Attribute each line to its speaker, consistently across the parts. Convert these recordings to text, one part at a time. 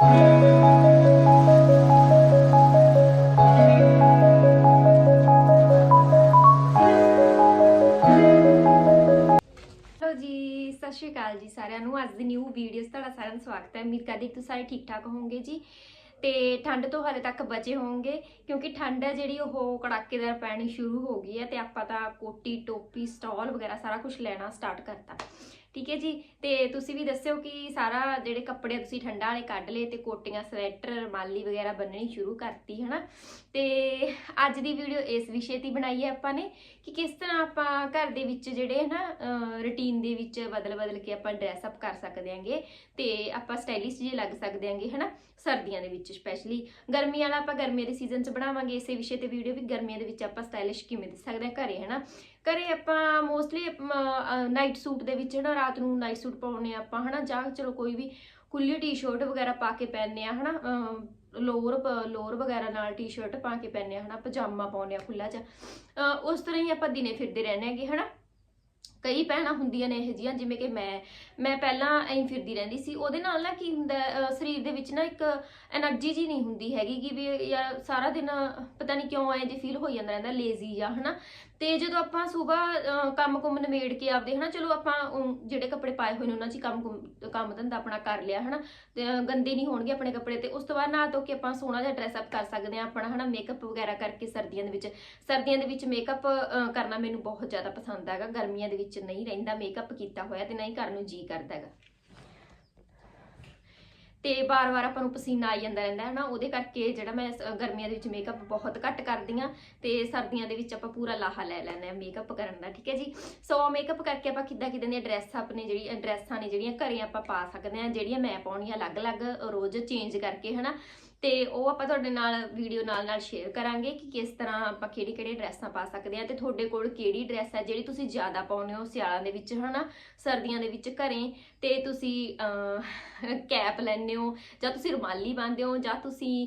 Speaker 1: ਸਤਿ ਸ਼੍ਰੀ ਅਕਾਲ ਜੀ ਸਾਰਿਆਂ ਨੂੰ। ਅੱਜ ਦੀ ਨਿਊ ਵੀਡੀਓ ਤੁਹਾਡਾ ਸਾਰਿਆਂ ਨੂੰ ਸਵਾਗਤ ਹੈ। ਉਮੀਦ ਕਰਦੀ ਤੁਸੀਂ ਸਾਰੇ ਠੀਕ ਠਾਕ ਹੋਵੋਗੇ ਜੀ। ਤੇ ਠੰਡ ਤੋਂ ਹਾਲੇ ਤੱਕ ਬਚੇ ਹੋਵੋਗੇ, ਕਿਉਂਕਿ ਠੰਡ ਹੈ ਜਿਹੜੀ ਉਹ ਕੜਾਕੇਦਾਰ ਪੈਣੀ ਸ਼ੁਰੂ ਹੋ ਗਈ ਹੈ ਤੇ ਆਪਾਂ ਤਾਂ ਕੋਟੀ, ਟੋਪੀ, ਸਟਾਲ ਵਗੈਰਾ ਸਾਰਾ ਕੁਝ ਲੈਣਾ ਸਟਾਰਟ ਕਰਤਾ। ਠੀਕ ਹੈ ਜੀ? ਤੇ ਤੁਸੀਂ ਵੀ ਦੱਸਿਓ ਕਿ ਸਾਰਾ ਜਿਹੜੇ ਕੱਪੜੇ ਤੁਸੀਂ ਠੰਡਾ ਵਾਲੇ ਕੱਢ ਲਏ ਤੇ ਕੋਟੀਆਂ, ਸਵੈਟਰ ਮਾਲੀ ਵਗੈਰਾ ਬੰਨਣੀ ਸ਼ੁਰੂ ਕਰਤੀ, ਹਨਾ? ਤੇ ਅੱਜ ਦੀ ਵੀਡੀਓ ਇਸ ਵਿਸ਼ੇ ਤੇ ਬਣਾਈ ਹੈ ਆਪਾਂ ਨੇ ਕਿ ਕਿਸ ਤਰ੍ਹਾਂ ਆਪਾਂ ਘਰ ਦੇ ਵਿੱਚ ਜਿਹੜੇ ਨਾ ਰੁਟੀਨ ਦੇ ਵਿੱਚ ਬਦਲ ਬਦਲ ਕੇ ਆਪਾਂ ਡਰੈਸ ਅਪ ਕਰ ਸਕਦੇ ਆਂਗੇ ਤੇ ਆਪਾਂ ਸਟਾਈਲਿਸ਼ ਜੇ ਲੱਗ ਸਕਦੇ ਆਂਗੇ ਹਨਾ? ਸਰਦੀਆਂ ਦੇ ਵਿੱਚ ਸਪੈਸ਼ਲੀ ਗਰਮੀ ਵਾਲਾ ਆਪਾਂ ਗਰਮੀਆਂ ਦੇ ਸੀਜ਼ਨ 'ਚ ਬਣਾਵਾਂਗੇ, ਇਸੇ ਵਿਸ਼ੇ ਤੇ ਵੀਡੀਓ ਵੀ ਗਰਮੀਆਂ ਦੇ ਵਿੱਚ ਆਪਾਂ ਸਟਾਈਲਿਸ਼ ਕਿਵੇਂ ਦਿਖ ਸਕਦੇ ਹਾਂ ਘਰੇ, ਹਨਾ? ਘਰੇ ਆਪਾਂ ਮੋਸਟਲੀ ਨਾਈਟ ਸੂਟ ਦੇ ਵਿੱਚ ਨਾ ਰਾਤ ਨੂੰ ਨਾਈਟ ਸੂਟ ਪਾਉਨੇ ਆਪਾਂ, ਹਨਾ, ਜਾਂ ਚਲੋ ਕੋਈ ਵੀ ਖੁੱਲੀ ਟੀ-ਸ਼ਰਟ ਵਗੈਰਾ ਪਾ ਕੇ ਪਹਿਨਦੇ ਆ ਹਨਾ ਲੋਅਰ ਲੋਅਰ ਵਗੈਰਾ ਨਾਲ ਟੀ-ਸ਼ਰਟ ਪਾ ਕੇ ਪਹਿਨਦੇ ਆ ਹਨਾ, ਪਜਾਮਾ ਪਾਉਨੇ ਆ ਖੁੱਲਾ ਜਿਹਾ। ਉਸ ਤਰ੍ਹਾਂ ਹੀ ਆਪਾਂ ਦਿਨੇ ਫਿਰਦੇ ਰਹਿੰਦੇ ਹੈਗੇ, ਹਨਾ। ਕਈ ਭੈਣਾਂ ਹੁੰਦੀਆਂ ਨੇ ਇਹ ਜੀਆਂ ਜਿਵੇਂ ਕਿ ਮੈਂ ਮੈਂ ਪਹਿਲਾਂ ਐਂ ਫਿਰਦੀ ਰਹਿੰਦੀ ਸੀ, ਉਹਦੇ ਨਾਲ ਨਾ ਕੀ ਹੁੰਦਾ ਸਰੀਰ ਦੇ ਵਿੱਚ ਨਾ ਇੱਕ એનર્ਜੀ ਜੀ ਨਹੀਂ ਹੁੰਦੀ ਹੈਗੀ ਕਿ ਵੀ ਯਾਰ ਸਾਰਾ ਦਿਨ, ਪਤਾ ਨਹੀਂ ਕਿਉਂ ਐਂ ਜੇ ਫੀਲ ਹੋ ਜਾਂਦਾ ਰਹਿੰਦਾ ਲੇਜ਼ੀ ਜਾਂ ਹਨਾ? ਤੇ ਜਦੋਂ ਆਪਾਂ ਸਵੇਰ ਕੰਮ ਕੁੰਮ ਨਿਮੇੜ ਕੇ ਆਪਦੇ, ਹਨਾ, ਚਲੋ ਆਪਾਂ ਜਿਹੜੇ ਕੱਪੜੇ ਪਾਏ ਹੋਏ ਨੇ, ਉਹਨਾਂ 'ਚ ਕੰਮ ਕੰਮ ਧੰਦਾ ਆਪਣਾ ਕਰ ਲਿਆ, ਹਨਾ? ਤੇ ਗੰਦੇ ਨਹੀਂ ਹੋਣਗੇ ਆਪਣੇ ਕੱਪੜੇ, ਤੇ ਉਸ ਤੋਂ ਬਾਅਦ ਨਾ ਧੋ ਕੇ ਆਪਾਂ ਸੋਹਣਾ ਜਿਹਾ ਡਰੈਸ ਅਪ ਕਰ ਸਕਦੇ ਆ ਆਪਣਾ, ਹਨਾ? ਮੇਕਅਪ ਵਗੈਰਾ ਕਰਕੇ ਸਰਦੀਆਂ ਦੇ ਵਿੱਚ, ਸਰਦੀਆਂ ਦੇ ਵਿੱਚ ਮੇਕਅਪ ਕਰਨਾ ਮੈਨੂੰ ਬਹੁਤ ਜ਼ਿਆਦਾ ਪਸੰਦ ਹੈਗਾ, ਗਰਮੀਆਂ ਦੇ ਵਿੱਚ ਨਹੀਂ ਰਹਿੰਦਾ ਮੇਕਅਪ ਕੀਤਾ ਹੋਇਆ ਤੇ ਨਹੀਂ ਕਰਨ ਨੂੰ ਜੀ ਕਰਦਾ ਹੈਗਾ। ਤੇ ਬਾਰ-ਬਾਰ ਆਪਾਂ ਨੂੰ ਪਸੀਨਾ ਆਈ ਜਾਂਦਾ ਰਹਿੰਦਾ ਹੈ ਨਾ ਉਹਦੇ ਕਰਕੇ ਜਿਹੜਾ ਮੈਂ ਗਰਮੀਆਂ ਦੇ ਵਿੱਚ ਮੇਕਅਪ ਬਹੁਤ ਘੱਟ ਕਰਦੀ ਆ ਤੇ ਸਰਦੀਆਂ ਦੇ ਵਿੱਚ ਆਪਾਂ ਪੂਰਾ ਲਾਹਾ ਲੈ ਲੈਂਦੇ ਆ ਮੇਕਅਪ ਕਰਨ ਦਾ, ਠੀਕ ਹੈ ਜੀ? ਸੋ ਮੇਕਅਪ ਕਰਕੇ ਆਪਾਂ ਕਿੱਦਾਂ ਕਿੱਦਾਂ ਦੀਆਂ ਡਰੈਸ ਆਪਣੇ ਜਿਹੜੀ, ਡਰੈਸਾਂ ਨੇ ਜਿਹੜੀਆਂ ਘਰੇ ਆਪਾਂ ਪਾ ਸਕਦੇ ਆ ਜਿਹੜੀਆਂ ਮੈਂ ਪਾਉਣੀਆਂ ਅਲੱਗ-ਅਲੱਗ, ਰੋਜ਼ ਚੇਂਜ ਕਰਕੇ, ਹਨਾ? ਤੇ ਉਹ ਆਪਾਂ ਤੁਹਾਡੇ ਨਾਲ ਵੀਡੀਓ ਨਾਲ ਨਾਲ ਸ਼ੇਅਰ ਕਰਾਂਗੇ ਕਿ ਕਿਸ ਤਰ੍ਹਾਂ ਆਪਾਂ ਕਿਹੜੀ ਕਿਹੜੀ ਡਰੈਸਾਂ ਪਾ ਸਕਦੇ ਆ ਤੇ ਤੁਹਾਡੇ ਕੋਲ ਕਿਹੜੀ ਡਰੈਸ ਹੈ ਜਿਹੜੀ ਤੁਸੀਂ ਜ਼ਿਆਦਾ ਪਾਉਂਦੇ ਹੋ ਸਿਆਲਾਂ ਦੇ ਵਿੱਚ ਹਨਾ? ਸਰਦੀਆਂ ਦੇ ਵਿੱਚ ਘਰੇ ਤੇ ਤੁਸੀਂ ਕੈਪ ਲੈਂਦੇ ਹੋ ਜਾਂ ਤੁਸੀਂ ਰੁਮਾਲੀ ਬੰਨ੍ਹਦੇ ਹੋ ਜਾਂ ਤੁਸੀਂ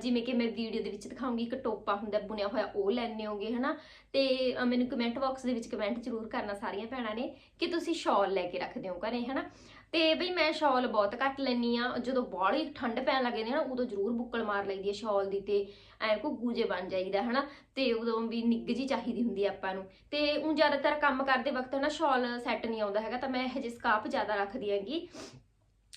Speaker 1: ਜਿਵੇਂ ਕਿ ਮੈਂ ਵੀਡੀਓ ਦੇ ਵਿੱਚ ਦਿਖਾਉਂਗੀ ਇੱਕ ਟੋਪਾ ਹੁੰਦਾ ਬੁਣਿਆ ਹੋਇਆ ਉਹ ਲੈਣੇ ਹੋਗੇ ਹਨਾ? ਤੇ ਅਹ, ਮੈਨੂੰ ਕਮੈਂਟ ਬਾਕਸ ਦੇ ਵਿੱਚ ਕਮੈਂਟ ਜ਼ਰੂਰ ਕਰਨਾ ਸਾਰੀਆਂ ਭੈਣਾਂ ਨੇ ਕਿ ਤੁਸੀਂ ਸ਼ਾਲ ਲੈ ਕੇ ਰੱਖਦੇ ਹੋ ਘਰੇ ਹਨਾ? ਤੇ ਬਈ ਮੈਂ ਸ਼ਾਲ ਬਹੁਤ ਘੱਟ ਲੈਣੀ ਆ ਜਦੋਂ ਬਾਹਲੀ ਠੰਡ ਪੈਣ ਲੱਗ ਜਾਂਦੀ ਹੈ ਨਾ, ਉਦੋਂ ਜ਼ਰੂਰ ਬੁੱਕਲ ਮਾਰ ਲਈਦੀ ਹੈ ਸ਼ਾਲ ਦੀ ਤੇ ਐਂ ਘੁੱਗੂ ਗੂਜੇ ਬਣ ਜਾਈਦਾ, ਹਨਾ? ਤੇ ਉਦੋਂ ਵੀ ਨਿੱਘ ਜੀ ਚਾਹੀਦੀ ਹੁੰਦੀ ਹੈ ਆਪਾਂ ਨੂੰ। ਤੇ ਉਹ ਜ਼ਿਆਦਾਤਰ ਕੰਮ ਕਰਦੇ ਵਕਤ ਨਾ ਸ਼ਾਲ ਸੈੱਟ ਨਹੀਂ ਆਉਂਦਾ ਹੈਗਾ, ਤਾਂ ਮੈਂ ਇਹ ਜਿਹੇ ਸਕਾਰਫ ਜ਼ਿਆਦਾ ਰੱਖਦੀ ਹੈਗੀ।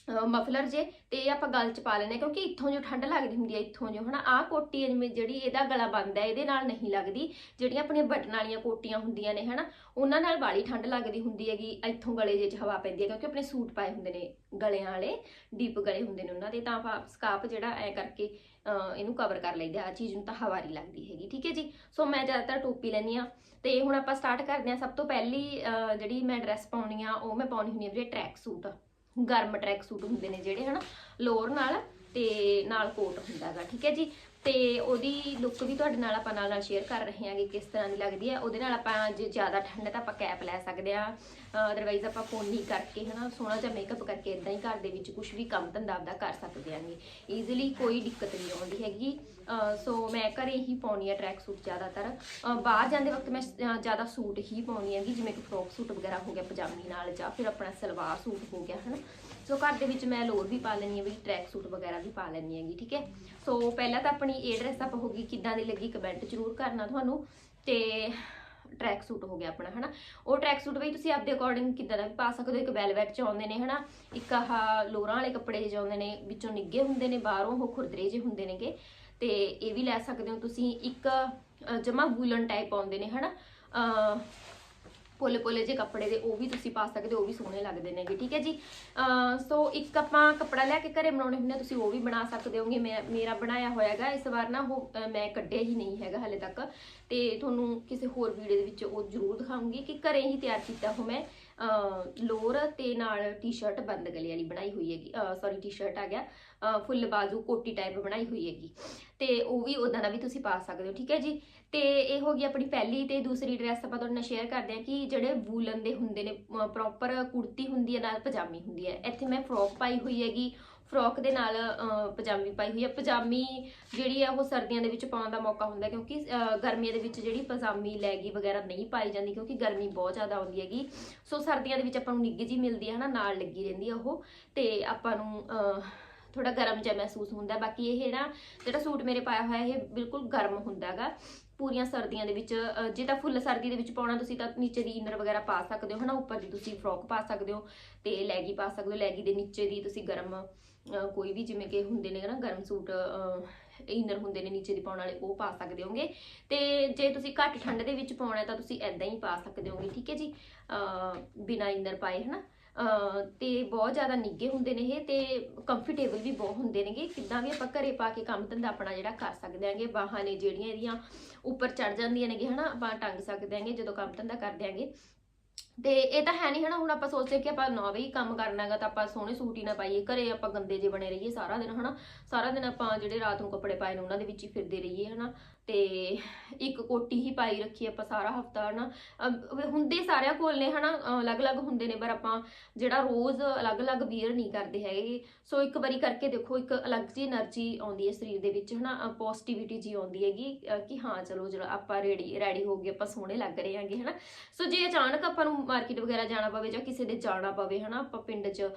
Speaker 1: ਮਫਲਰ ਜੇ, ਤੇ ਇਹ ਆਪਾਂ ਗਲ ਚ ਪਾ ਲੈਨੇ ਕਿਉਂਕਿ ਇੱਥੋਂ ਜੋ ਠੰਡ ਲੱਗਦੀ ਹੁੰਦੀ ਹੈ ਇੱਥੋਂ ਜੋ, ਹਨਾ, ਆਹ ਕੋਟੀ ਜਿਹੜੀ ਇਹਦਾ ਗਲਾ ਬੰਦ ਹੈ ਇਹਦੇ ਨਾਲ ਨਹੀਂ ਲੱਗਦੀ। ਜਿਹੜੀਆਂ ਆਪਣੀਆਂ ਬਟਨ ਵਾਲੀਆਂ ਕੋਟੀਆਂ ਹੁੰਦੀਆਂ ਨੇ, ਹਨਾ, ਉਹਨਾਂ ਨਾਲ ਬਾਲੀ ਠੰਡ ਲੱਗਦੀ ਹੁੰਦੀ ਹੈਗੀ, ਇੱਥੋਂ ਗਲੇ ਜੇ ਚ ਹਵਾ ਪੈਂਦੀ ਹੈ ਕਿਉਂਕਿ ਆਪਣੇ ਸੂਟ ਪਾਏ ਹੁੰਦੇ ਨੇ, ਗਲਿਆਂ ਵਾਲੇ, ਡੀਪ ਗਲੇ ਹੁੰਦੇ ਨੇ ਉਹਨਾਂ ਦੇ, ਤਾਂ ਆਪਾਂ ਸਕਾਪ ਜਿਹੜਾ ਐ ਕਰਕੇ ਇਹਨੂੰ ਕਵਰ ਕਰ ਲਈਦਾ ਆ ਚੀਜ਼ ਨੂੰ ਤਾਂ ਹਵਾ ਨਹੀਂ ਲੱਗਦੀ ਹੈਗੀ, ਠੀਕ ਹੈ ਜੀ? ਸੋ ਮੈਂ ਜ਼ਿਆਦਾਤਰ ਟੋਪੀ ਲੈਂਦੀ ਆ ਤੇ ਹੁਣ ਆਪਾਂ ਸਟਾਰਟ ਕਰਦੇ ਆ ਸਭ ਤੋਂ ਪਹਿਲੀ ਜਿਹੜੀ ਮੈਂ ਡਰੈਸ ਪਾਉਣੀ ਆ, ਉਹ ਮੈਂ ਪਾਉਣੀ ਹੁੰਦੀ ਆ ਵੀਰੇ ਟਰੈਕ ਸੂਟ ਗਰਮ ਟਰੈਕ ਸੂਟ ਹੁੰਦੇ ਨੇ ਜਿਹੜੇ, ਹਨਾ? ਲੋਅਰ ਨਾਲ ਤੇ ਨਾਲ ਕੋਟ ਹੁੰਦਾ ਹੈਗਾ ਠੀਕ ਹੈ ਜੀ? ਤੇ ਉਹਦੀ ਲੁੱਕ ਵੀ ਤੁਹਾਡੇ ਨਾਲ ਆਪਾਂ ਨਾਲ ਨਾਲ ਸ਼ੇਅਰ ਕਰ ਰਹੇ ਹਾਂ ਕਿ ਕਿਸ ਤਰ੍ਹਾਂ ਦੀ ਲੱਗਦੀ ਹੈ। ਉਹਦੇ ਨਾਲ ਆਪਾਂ ਜੇ ਜ਼ਿਆਦਾ ਠੰਡ ਹੈ ਤਾਂ ਆਪਾਂ ਕੈਪ ਲੈ ਸਕਦੇ ਆ ਅਦਰਵਾਈਜ਼ ਆਪਾਂ ਕੋਨੀ ਕਰਕੇ ਹਨਾ ਸੋਹਣਾ ਜਿਹਾ ਮੇਕਅਪ ਕਰਕੇ ਇਦਾਂ ਹੀ ਘਰ ਦੇ ਵਿੱਚ ਕੁਝ ਵੀ ਕੰਮ ਧੰਦਾ ਆਪਦਾ ਕਰ ਸਕਦੇ ਆਂਗੇ ਈਜ਼ੀਲੀ ਕੋਈ ਦਿੱਕਤ ਨਹੀਂ ਆਉਂਦੀ ਹੈਗੀ। ਸੋ ਮੈਂ ਘਰੇ ਹੀ ਪਾਉਣੀ ਆ ਟਰੈਕ ਸੂਟ ਜ਼ਿਆਦਾਤਰ। ਬਾਹਰ ਜਾਂਦੇ ਵਕਤ ਮੈਂ ਜ਼ਿਆਦਾ ਸੂਟ ਹੀ ਪਾਉਣੀ ਹੈਗੀ, ਜਿਵੇਂ ਕਿ ਫਰੋਕ ਸੂਟ ਵਗੈਰਾ ਹੋ ਗਿਆ, ਪਜਾਮੀ ਨਾਲ ਜਾਂ ਫਿਰ ਆਪਣਾ ਸਲਵਾਰ ਸੂਟ ਹੋ ਗਿਆ ਹਨਾ ਸੋ ਘਰ ਦੇ ਵਿੱਚ ਮੈਂ ਲੋਰ ਵੀ ਪਾ ਲੈਣੀ ਆ ਵੀ ਟਰੈਕ ਸੂਟ ਵਗੈਰਾ ਵੀ ਪਾ ਲੈਣੀ ਹੈਗੀ, ਠੀਕ ਹੈ? ਸੋ ਪਹਿਲਾਂ ਤਾਂ ਆਪਣੀ ਇਹ ਡਰੈਸ ਅਪ ਗਈ, ਕਿੱਦਾਂ ਦੀ ਲੱਗੀ ਕਮੈਂਟ ਜ਼ਰੂਰ ਕਰਨਾ ਤੁਹਾਨੂੰ। ਤੇ ਟਰੈਕ ਸੂਟ ਹੋ ਗਿਆ ਆਪਣਾ, ਹਨਾ? ਉਹ ਟਰੈਕ ਸੂਟ ਵੀ ਤੁਸੀਂ ਆਪਦੇ ਅਕੋਰਡਿੰਗ ਕਿੱਦਾਂ ਦਾ ਵੀ ਪਾ ਸਕਦੇ ਹੋ, ਇੱਕ ਵੈਲਵੈਟ ਚ ਆਉਂਦੇ ਨੇ, ਹਨਾ? ਇੱਕ ਆਹ ਲੋਰਾਂ ਵਾਲੇ ਕੱਪੜੇ ਜਿਹੇ ਆਉਂਦੇ ਨੇ, ਵਿੱਚੋਂ ਨਿੱਗੇ ਹੁੰਦੇ ਨੇ, ਬਾਹਰੋਂ ਉਹ ਖੁਰਦਰੇ ਜਿਹੇ ਹੁੰਦੇ ਨੇਗੇ। ਤੇ ਇਹ ਵੀ ਲੈ ਸਕਦੇ ਹੋ ਤੁਸੀਂ, ਇੱਕ ਜਮਾ ਵੂਲਨ ਟਾਈਪ ਆਉਂਦੇ ਨੇ, ਹਨਾ? ਅਹ ਪੋਲੇ ਪੋਲੇ ਜੇ ਕੱਪੜੇ ਦੇ, ਉਹ ਵੀ ਤੁਸੀਂ ਪਾ ਸਕਦੇ ਹੋ, ਉਹ ਵੀ ਸੋਹਣੇ ਲੱਗਦੇ ਨੇਗੇ, ਠੀਕ ਹੈ ਜੀ? ਸੋ ਇੱਕ ਆਪਾਂ ਕੱਪੜਾ ਲੈ ਕੇ ਘਰੇ ਬਣਾਉਣੇ ਹੁੰਦੇ ਆ, ਤੁਸੀਂ ਉਹ ਵੀ ਬਣਾ ਸਕਦੇ ਹੋਗੇ। ਮੈਂ, ਮੇਰਾ ਬਣਾਇਆ ਹੋਇਆ ਹੈਗਾ, ਇਸ ਵਾਰ ਨਾ ਉਹ ਮੈਂ ਕੱਢਿਆ ਹੀ ਨਹੀਂ ਹੈਗਾ ਹਲੇ ਤੱਕ। ਤੇ ਤੁਹਾਨੂੰ ਕਿਸੇ ਹੋਰ ਵੀਡੀਓ ਦੇ ਵਿੱਚ ਉਹ ਜ਼ਰੂਰ ਦਿਖਾਉਂਗੀ ਕਿ ਘਰੇ ਹੀ ਤਿਆਰ ਕੀਤਾ ਹੋ ਮੈਂ ਲੋਅਰ ਤੇ ਨਾਲ ਟੀ-ਸ਼ਰਟ ਬੰਦ ਗਲੇ ਵਾਲੀ ਬਣਾਈ ਹੋਈ ਹੈਗੀ ਸੌਰੀ ਟੀ-ਸ਼ਰਟ ਆ ਗਿਆ ਫੁੱਲ ਬਾਜ਼ੂ ਕੋਟੀ ਟਾਈਪ ਬਣਾਈ ਹੋਈ ਹੈਗੀ। ਤੇ ਉਹ ਵੀ ਉਦਾਂ ਦਾ ਵੀ ਤੁਸੀਂ ਪਾ ਸਕਦੇ ਹੋ, ਠੀਕ ਹੈ ਜੀ? ਤੇ ਇਹ ਹੋ ਗਈ ਆਪਣੀ ਪਹਿਲੀ ਤੇ ਦੂਸਰੀ ਡਰੈਸ ਆਪਾਂ ਤੁਹਾਡੇ ਨਾਲ ਸ਼ੇਅਰ ਕਰਦੇ ਹਾਂ ਕਿ ਜਿਹੜੇ ਵੂਲਨ ਦੇ ਹੁੰਦੇ ਨੇ ਪ੍ਰੋਪਰ ਕੁੜਤੀ ਹੁੰਦੀ ਹੈ ਨਾਲ ਪਜਾਮੀ ਹੁੰਦੀ ਹੈ। ਇੱਥੇ ਮੈਂ ਫਰੋਕ ਪਾਈ ਹੋਈ ਹੈਗੀ ਫਰੋਕ ਦੇ ਨਾਲ ਪਜਾਮੀ ਪਾਈ ਹੋਈ ਹੈ। ਪਜਾਮੀ ਜਿਹੜੀ ਹੈ ਉਹ ਸਰਦੀਆਂ ਦੇ ਵਿੱਚ ਪਾਉਣ ਦਾ ਮੌਕਾ ਹੁੰਦਾ ਕਿਉਂਕਿ ਗਰਮੀਆਂ ਦੇ ਵਿੱਚ ਜਿਹੜੀ ਪਜਾਮੀ ਲੈਗੀ ਵਗੈਰਾ ਨਹੀਂ ਪਾਈ ਜਾਂਦੀ ਕਿਉਂਕਿ ਗਰਮੀ ਬਹੁਤ ਜ਼ਿਆਦਾ ਆਉਂਦੀ ਹੈਗੀ। ਸੋ ਸਰਦੀਆਂ ਦੇ ਵਿੱਚ ਆਪਾਂ ਨੂੰ ਨਿੱਘ ਜੀ ਮਿਲਦੀ ਹੈ ਹਨਾ ਨਾਲ ਲੱਗੀ ਰਹਿੰਦੀ ਹੈ ਉਹ। ਤੇ ਆਪਾਂ ਨੂੰ ਅਹ, ਥੋੜਾ ਗਰਮ ਜਿਹਾ ਮਹਿਸੂਸ ਹੁੰਦਾ ਬਾਕੀ ਇਹ ਨਾ ਜਿਹੜਾ ਸੂਟ ਮੇਰੇ ਪਾਇਆ ਹੋਇਆ ਇਹ ਬਿਲਕੁਲ ਗਰਮ ਹੁੰਦਾਗਾ ਪੂਰੀਆਂ ਸਰਦੀਆਂ ਦੇ ਵਿੱਚ ਜੇ ਤਾਂ ਫੁੱਲ ਸਰਦੀ ਦੇ ਵਿੱਚ ਪਾਉਣਾ ਤੁਸੀਂ ਤਾਂ ਨੀਚੇ ਦੀ ਇਨਰ ਵਗੈਰਾ ਪਾ ਸਕਦੇ ਹੋ, ਹਨਾ? ਉੱਪਰ ਦੀ ਤੁਸੀਂ ਫਰੋਕ ਪਾ ਸਕਦੇ ਹੋ ਤੇ ਲੈਗੀ ਪਾ ਸਕਦੇ ਹੋ ਲੈਗੀ ਦੇ ਨੀਚੇ ਦੀ ਤੁਸੀਂ ਗਰਮ ਕੋਈ ਵੀ ਜਿਵੇਂ ਕਿ ਹੁੰਦੇ ਨੇ ਨਾ, ਗਰਮ ਸੂਟ ਇਨਰ ਹੁੰਦੇ ਨੇ ਨੀਚੇ ਦੀ ਪਾਉਣ ਵਾਲੇ, ਉਹ ਪਾ ਸਕਦੇ ਹੋਗੇ। ਤੇ ਜੇ ਤੁਸੀਂ ਘੱਟ ਠੰਡ ਦੇ ਵਿੱਚ ਪਾਉਣਾ ਤਾਂ ਤੁਸੀਂ ਐਦਾਂ ਹੀ ਪਾ ਸਕਦੇ ਹੋਗੇ, ਠੀਕ ਹੈ ਜੀ? ਬਿਨਾ ਇਨਰ ਪਾਏ, ਹਨਾ? ਅਹ ਤੇ ਬਹੁਤ ਜ਼ਿਆਦਾ ਨਿੱਘੇ ਹੁੰਦੇ ਨੇ ਇਹ ਤੇ ਕੰਫਰਟੇਬਲ ਵੀ ਬਹੁਤ ਹੁੰਦੇ ਨੇਗੇ। ਕਿੱਦਾਂ ਵੀ ਆਪਾਂ ਘਰੇ ਪਾ ਕੇ ਕੰਮ ਧੰਦਾ ਆਪਣਾ ਜਿਹੜਾ ਕਰ ਸਕਦੇ ਆਂਗੇ, ਬਾਹਾਂ ਨੇ ਜਿਹੜੀਆਂ ਇਹਦੀਆਂ ਉੱਪਰ ਚੜ ਜਾਂਦੀਆਂ ਨੇਗੇ, ਹਨਾ, ਆਪਾਂ ਟੰਗ ਸਕਦੇ ਆਂਗੇ ਜਦੋਂ ਕੰਮ ਧੰਦਾ ਕਰਦੇ ਆਂਗੇ। ਤੇ ਇਹ ਤਾਂ ਹੈ ਨਹੀਂ ਹਨਾ, ਹੁਣ ਆਪਾਂ ਸੋਚਦੇ ਕਿ ਆਪਾਂ 9 ਵਜੇ ਕੰਮ ਕਰਨਾ ਹੈਗਾ ਤਾਂ ਆਪਾਂ ਸੋਹਣੇ ਸੂਟ ਹੀ ਨਾ ਪਾਈਏ, ਘਰੇ ਆਪਾਂ ਗੰਦੇ ਜੇ ਬਣੇ ਰਹੀਏ ਸਾਰਾ ਦਿਨ ਹਨਾ, ਸਾਰਾ ਦਿਨ ਆਪਾਂ ਜਿਹੜੇ ਰਾਤ ਨੂੰ ਕੱਪੜੇ ਪਾਏ ਨੇ ਉਹਨਾਂ ਦੇ ਵਿੱਚ ਹੀ ਫਿਰਦੇ ਰਹੀਏ ਹਨਾ, ਤੇ ਇੱਕ ਕੋਟੀ ਹੀ ਪਾਈ ਰੱਖੀ ਆਪਾਂ ਸਾਰਾ ਹਫਤਾ ਹਨਾ ਹੁੰਦੇ ਸਾਰਿਆਂ ਕੋਲ ਨੇ ਹਨਾ ਅਲੱਗ-ਅਲੱਗ ਹੁੰਦੇ ਨੇ, ਪਰ ਆਪਾਂ ਜਿਹੜਾ ਰੋਜ਼ ਅਲੱਗ-ਅਲੱਗ ਵੀਅਰ ਨਹੀਂ ਕਰਦੇ ਹੈਗੇ, ਸੋ ਇੱਕ ਵਾਰੀ ਕਰਕੇ ਦੇਖੋ, ਇੱਕ ਅਲੱਗ ਜੀ એનર્ਜੀ ਆਉਂਦੀ ਹੈ ਸਰੀਰ ਦੇ ਵਿੱਚ ਹਨਾ ਪੋਜ਼ਿਟਿਵਿਟੀ ਜੀ ਆਉਂਦੀ ਹੈਗੀ ਕਿ ਹਾਂ ਚਲੋ ਜਿਹੜਾ ਆਪਾਂ ਰੈਡੀ ਰੈਡੀ ਹੋ ਗਏ, ਆਪਾਂ ਸੋਹਣੇ ਲੱਗ ਰਹੇ ਹਾਂਗੇ ਹਨਾ, ਸੋ ਜੇ ਅਚਾਨਕ ਆਪਾਂ ਨੂੰ ਮਾਰਕੀਟ ਵਗੈਰਾ ਜਾਣਾ ਪਵੇ ਜਾਂ ਕਿਸੇ ਦੇ ਜਾਣਾ ਪਵੇ, ਹਨਾ? ਆਪਾਂ ਪਿੰਡ 'ਚ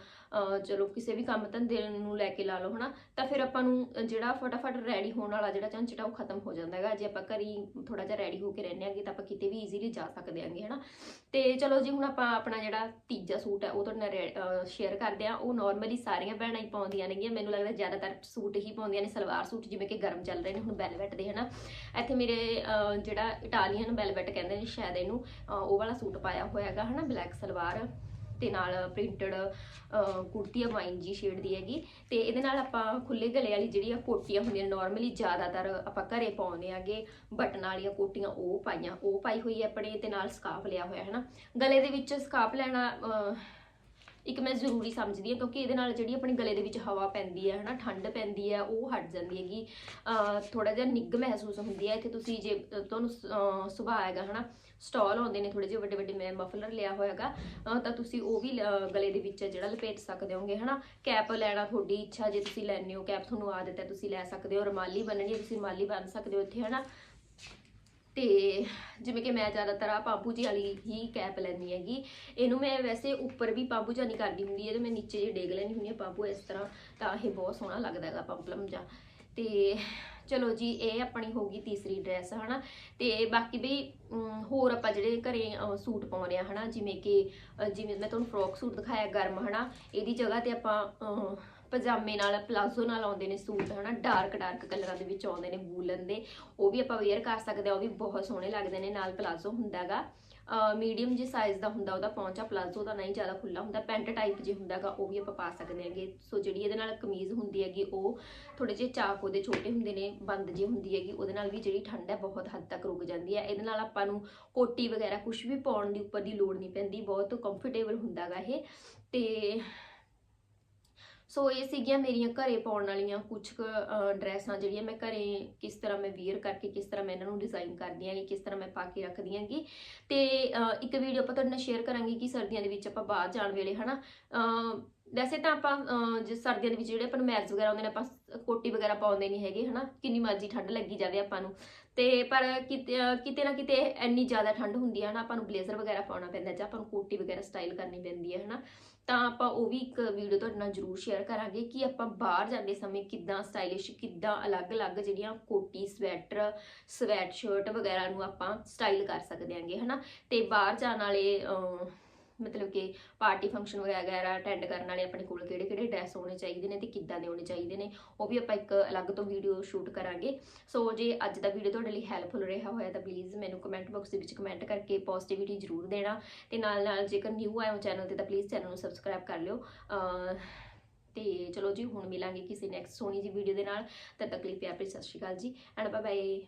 Speaker 1: ਚਲੋ ਕਿਸੇ ਵੀ ਕੰਮ ਧੰਦੇ ਨੂੰ ਲੈ ਕੇ ਲਾ ਲਓ, ਹਨਾ? ਤਾਂ ਫਿਰ ਆਪਾਂ ਨੂੰ ਜਿਹੜਾ ਫਟਾਫਟ ਰੈਡੀ ਹੋਣ ਵਾਲਾ ਜਿਹੜਾ ਝੰਜਟ ਆ ਉਹ ਖਤਮ ਹੋ ਜਾਂਦਾ ਹੈਗਾ। ਜੇ ਆਪਾਂ ਘਰੀ ਥੋੜਾ ਜਿਹਾ ਰੈਡੀ ਹੋ ਕੇ ਰਹਿੰਦੇ ਆਂਗੇ ਤਾਂ ਆਪਾਂ ਕਿਤੇ ਵੀ ਈਜ਼ੀਲੀ ਜਾ ਸਕਦੇ ਆਂਗੇ, ਹਨਾ? ਤੇ ਚਲੋ ਜੀ, ਹੁਣ ਆਪਾਂ ਆਪਣਾ ਜਿਹੜਾ ਤੀਜਾ ਸੂਟ ਹੈ, ਉਹ ਤੁਹਾਡੇ ਨਾਲ ਸ਼ੇਅਰ ਕਰਦੇ ਆ। ਉਹ ਨਾਰਮਲੀ ਸਾਰੀਆਂ ਭੈਣਾਂ ਹੀ ਪਾਉਂਦੀਆਂ ਨੇਗੀਆਂ। ਮੈਨੂੰ ਲੱਗਦਾ ਜ਼ਿਆਦਾਤਰ ਸੂਟ ਹੀ ਪਾਉਂਦੀਆਂ ਨੇ ਸਲਵਾਰ ਸੂਟ, ਜਿਵੇਂ ਕਿ ਗਰਮ ਚੱਲ ਰਹੇ ਨੇ ਹੁਣ ਵੈਲਵੈਟ ਦੇ, ਹਨਾ? ਇੱਥੇ ਮੇਰੇ ਜਿਹੜਾ ਇਟਾਲੀਅਨ ਵੈਲਵੈਟ ਕਹਿੰਦੇ ਨੇ ਸ਼ਾਇਦ ਇਹਨੂੰ ਉਹ ਵਾਲਾ ਸੂਟ ਪਾਇਆ ਹੋਇਆ ਹੈਗਾ ਹਨਾ ਬਲੈਕ ਸਲਵਾਰ ਤੇ ਨਾਲ ਪ੍ਰਿੰਟਡ ਕੁੜਤੀ ਆ ਵਾਈਨ ਜੀ ਸ਼ੇਡ ਦੀ ਹੈਗੀ ਤੇ ਇਹਦੇ ਨਾਲ ਆਪਾਂ ਖੁੱਲੇ ਗਲੇ ਵਾਲੀ ਜਿਹੜੀ ਆ ਕੋਟੀਆਂ ਹੁੰਦੀਆਂ ਨਾਰਮਲੀ ਜ਼ਿਆਦਾਤਰ ਆਪਾਂ ਘਰੇ ਪਾਉਂਦੇ ਆਗੇ ਬਟਨ ਵਾਲੀਆਂ ਕੋਟੀਆਂ ਉਹ ਪਾਈਆਂ ਉਹ ਪਾਈ ਹੋਈ ਹੈ ਆਪਣੇ ਤੇ ਨਾਲ ਸਕਾਫ ਲਿਆ ਹੋਇਆ ਹੈ ਨਾ ਗਲੇ ਦੇ ਵਿੱਚ ਸਕਾਫ ਲੈਣਾ ਅਹ, ਇੱਕ ਮੈਂ ਜ਼ਰੂਰੀ ਸਮਝਦੀ ਹਾਂ, ਕਿਉਂਕਿ ਇਹਦੇ ਨਾਲ ਜਿਹੜੀ ਆਪਣੀ ਗਲੇ ਦੇ ਵਿੱਚ ਹਵਾ ਪੈਂਦੀ ਹੈ, ਹਨਾ, ਠੰਡ ਪੈਂਦੀ ਹੈ, ਉਹ ਹਟ ਜਾਂਦੀ ਹੈਗੀ। ਥੋੜਾ ਜਿਹਾ ਨਿੱਘ ਮਹਿਸੂਸ ਹੁੰਦੀ ਹੈ। ਇੱਥੇ ਤੁਸੀਂ ਜੇ ਤੁਹਾਨੂੰ ਸੁਭਾਅ ਹੈਗਾ, ਹਨਾ, ਸਟਾਲ ਆਉਂਦੇ ਨੇ ਥੋੜੇ ਜਿਹੇ ਵੱਡੇ ਵੱਡੇ, ਮੈਂ ਮਫਲਰ ਲਿਆ ਹੋਇਆਗਾ ਤਾਂ ਤੁਸੀਂ ਉਹ ਵੀ ਗਲੇ ਦੇ ਵਿੱਚ ਜਿਹੜਾ ਲਪੇਟ ਸਕਦੇ ਹੋਗੇ, ਹਨਾ। ਕੈਪ ਲੈਣਾ ਤੁਹਾਡੀ ਇੱਛਾ, ਜੇ ਤੁਸੀਂ ਲੈਣੇ ਹੋ, ਕੈਪ ਤੁਹਾਨੂੰ ਆਦਤ ਹੈ, ਤੁਸੀਂ ਲੈ ਸਕਦੇ ਹੋ। ਰਮਾਲੀ ਬੰਨਣੀ ਤੁਸੀਂ ਰੁਮਾਲੀ ਬਣ ਸਕਦੇ ਹੋ ਇੱਥੇ, ਹਨਾ। ਤੇ ਜਿਵੇਂ ਕਿ ਮੈਂ ਜ਼ਿਆਦਾਤਰ ਆ ਪਾਪੂ ਜੀ ਵਾਲੀ ਹੀ ਕੈਪ ਲੈਂਦੀ ਹੈਗੀ। ਇਹਨੂੰ ਮੈਂ ਵੈਸੇ ਉੱਪਰ ਵੀ ਪਾਪੂਜਾ ਨਹੀਂ ਕਰਦੀ ਹੁੰਦੀ, ਇਹਦੇ ਮੈਂ ਨੀਚੇ ਜੇ ਡੇਗ ਲੈਣੀ ਹੁੰਦੀ ਹੈ ਪਾਪੂ ਇਸ ਤਰ੍ਹਾਂ, ਤਾਂ ਇਹ ਬਹੁਤ ਸੋਹਣਾ ਲੱਗਦਾ ਹੈਗਾ ਪੰਪਲਮ ਜਾ ਤੇ ਚਲੋ ਜੀ, ਇਹ ਆਪਣੀ ਹੋ ਗਈ ਤੀਸਰੀ ਡਰੈਸ, ਹਨਾ। ਤੇ ਬਾਕੀ ਵੀ ਹੋਰ ਆਪਾਂ ਜਿਹੜੇ ਘਰੇ ਸੂਟ ਪਾਉਂਦੇ ਆ ਹਨਾ, ਜਿਵੇਂ ਕਿ ਜਿਵੇਂ ਮੈਂ ਤੁਹਾਨੂੰ ਫਰੋਕ ਸੂਟ ਦਿਖਾਇਆ ਗਰਮ, ਹਨਾ, ਇਹਦੀ ਜਗ੍ਹਾ ਤੇ ਆਪਾਂ ਪਜਾਮੇ ਨਾਲ ਪਲਾਜ਼ੋ ਨਾਲ ਆਉਂਦੇ ਨੇ ਸੂਟ, ਹਨਾ? ਡਾਰਕ ਡਾਰਕ ਕਲਰਾਂ ਦੇ ਵਿੱਚ ਆਉਂਦੇ ਨੇ ਵੂਲਨ ਦੇ। ਉਹ ਵੀ ਆਪਾਂ ਵੇਅਰ ਕਰ ਸਕਦੇ ਆ ਉਹ ਵੀ ਬਹੁਤ ਸੋਹਣੇ ਲੱਗਦੇ ਨੇ, ਨਾਲ ਪਲਾਜ਼ੋ ਹੁੰਦਾਗਾ ਮੀਡੀਅਮ ਜੇ ਸਾਈਜ਼ ਦਾ ਹੁੰਦਾ, ਉਹਦਾ ਪਹੁੰਚਾ ਪਲਾਜ਼ੋ ਦਾ ਨਹੀਂ ਜ਼ਿਆਦਾ ਖੁੱਲਾ ਹੁੰਦਾ ਪੈਂਟ ਟਾਈਪ ਜੇ ਹੁੰਦਾਗਾ ਉਹ ਵੀ ਆਪਾਂ ਪਾ ਸਕਦੇ ਹਾਂਗੇ। ਸੋ ਜਿਹੜੀ ਇਹਦੇ ਨਾਲ ਕਮੀਜ਼ ਹੁੰਦੀ ਹੈਗੀ, ਉਹ ਥੋੜੇ ਜਿਹੇ ਚਾਕ ਉਹਦੇ ਛੋਟੇ ਹੁੰਦੇ ਨੇ, ਬੰਦ ਜੇ ਹੁੰਦੀ ਹੈਗੀ, ਉਹਦੇ ਨਾਲ ਵੀ ਜਿਹੜੀ ਠੰਡ ਹੈ ਬਹੁਤ ਹੱਦ ਤੱਕ ਰੁਕ ਜਾਂਦੀ ਹੈ। ਇਹਦੇ ਨਾਲ ਆਪਾਂ ਨੂੰ ਕੋਟੀ ਵਗੈਰਾ ਕੁਝ ਵੀ ਪਾਉਣ ਦੀ ਉੱਪਰ ਦੀ ਲੋੜ ਨਹੀਂ ਪੈਂਦੀ, ਬਹੁਤ ਕੰਫਰਟੇਬਲ ਹੁੰਦਾਗਾ ਇਹ। ਤੇ ਸੋ ਇਹ ਸੀਗੀਆਂ ਮੇਰੀਆਂ ਘਰੇ ਪਾਉਣ ਵਾਲੀਆਂ ਕੁਝ ਕੁ ਡਰੈਸਾਂ ਜਿਹੜੀਆਂ ਮੈਂ ਘਰੇ ਕਿਸ ਤਰ੍ਹਾਂ ਮੈਂ ਵੇਅਰ ਕਰਕੇ ਕਿਸ ਤਰ੍ਹਾਂ ਮੈਂ ਇਹਨਾਂ ਨੂੰ ਡਿਜ਼ਾਈਨ ਕਰਦੀ ਆਂਗੀ ਕਿਸ ਤਰ੍ਹਾਂ ਮੈਂ ਪਾ ਕੇ ਰੱਖਦੀ ਆਂਗੀ ਤੇ ਇੱਕ ਵੀਡੀਓ ਆਪਾਂ ਤੁਹਾਡੇ ਨਾਲ ਸ਼ੇਅਰ ਕਰਾਂਗੇ ਕਿ ਸਰਦੀਆਂ ਦੇ ਵਿੱਚ ਆਪਾਂ ਬਾਹਰ ਜਾਣ ਵੇਲੇ ਹਨਾ? ਅਹ, ਵੈਸੇ ਤਾਂ ਆਪਾਂ ਜੇ ਸਰਦੀਆਂ ਦੇ ਵਿੱਚ ਜਿਹੜੇ ਆਪਾਂ ਨੂੰ ਮੈਚ ਵਗੈਰਾ ਆਉਂਦੇ ਨੇ ਆਪਾਂ ਕੋਟੀ ਵਗੈਰਾ ਪਾਉਂਦੇ ਨਹੀਂ ਹੈਗੇ ਹਨਾ? ਕਿੰਨੀ ਮਰਜ਼ੀ ਠੰਡ ਲੱਗੀ ਜਾਵੇ ਆਪਾਂ ਨੂੰ। ਤੇ ਪਰ ਕਿਤੇ ਕਿਤੇ ਨਾ ਕਿਤੇ ਇੰਨੀ ਜ਼ਿਆਦਾ ਠੰਡ ਹੁੰਦੀ ਹੈ ਹਨਾ? ਆਪਾਂ ਨੂੰ ਬਲੇਜ਼ਰ ਵਗੈਰਾ ਪਾਉਣਾ ਪੈਂਦਾ ਜਾਂ ਆਪਾਂ ਨੂੰ ਕੋਟੀ ਵਗੈਰਾ ਸਟਾਈਲ ਕਰਨੀ ਪੈਂਦੀ ਹੈ ਹਨਾ? ਤਾਂ ਆਪਾਂ ਉਹ ਵੀ ਇੱਕ ਵੀਡੀਓ ਤੁਹਾਡੇ ਨਾਲ ਜ਼ਰੂਰ ਸ਼ੇਅਰ ਕਰਾਂਗੇ ਕਿ ਆਪਾਂ ਬਾਹਰ ਜਾਂਦੇ ਸਮੇਂ ਕਿੱਦਾਂ ਸਟਾਈਲਿਸ਼ ਕਿੱਦਾਂ ਅਲੱਗ-ਅਲੱਗ ਜਿਹੜੀਆਂ ਕੋਟੀ ਸਵੈਟਰ ਸਵੈਟ ਸ਼ਰਟ ਵਗੈਰਾ ਨੂੰ ਆਪਾਂ ਸਟਾਈਲ ਕਰ ਸਕਦੇ ਆਂਗੇ ਹਨਾ? ਤੇ ਬਾਹਰ ਜਾਣ ਵਾਲੇ ਮਤਲਬ ਕਿ ਪਾਰਟੀ ਫੰਕਸ਼ਨ ਵਗੈਰਾ ਅਟੈਂਡ ਕਰਨ ਵਾਲੇ ਆਪਣੇ ਕੋਲ ਕਿਹੜੇ ਕਿਹੜੇ ਡਰੈਸ ਹੋਣੇ ਚਾਹੀਦੇ ਨੇ ਤੇ ਕਿੱਦਾਂ ਦੇ ਹੋਣੇ ਚਾਹੀਦੇ ਨੇ, ਉਹ ਵੀ ਆਪਾਂ ਇੱਕ ਅਲੱਗ ਤੋਂ ਵੀਡੀਓ ਸ਼ੂਟ ਕਰਾਂਗੇ। ਸੋ ਜੇ ਅੱਜ ਦਾ ਵੀਡੀਓ ਤੁਹਾਡੇ ਲਈ ਹੈਲਪਫੁਲ ਰਿਹਾ ਹੋਇਆ ਤਾਂ ਪਲੀਜ਼ ਮੈਨੂੰ ਕਮੈਂਟ ਬਾਕਸ ਦੇ ਵਿੱਚ ਕਮੈਂਟ ਕਰਕੇ ਪੋਜ਼ਿਟਿਵਿਟੀ ਜ਼ਰੂਰ ਦੇਣਾ ਤੇ ਨਾਲ ਨਾਲ ਜੇਕਰ ਨਿਊ ਆਏ ਹੋ ਚੈਨਲ ਤੇ ਤਾਂ ਪਲੀਜ਼ ਚੈਨਲ ਨੂੰ ਸਬਸਕ੍ਰਾਈਬ ਕਰ ਲਿਓ। ਅਹ ਤੇ ਚਲੋ ਜੀ, ਹੁਣ ਮਿਲਾਂਗੇ ਕਿਸੇ ਨੈਕਸਟ ਸੋਹਣੀ ਜੀ ਵੀਡੀਓ ਦੇ ਨਾਲ। ਤਦ ਤੱਕ ਲਈ ਪਿਆਰ ਭਰੀ ਸਤਿ ਸ਼੍ਰੀ ਅਕਾਲ ਜੀ ਐਂਡ ਬਾਏ ਬਾਏ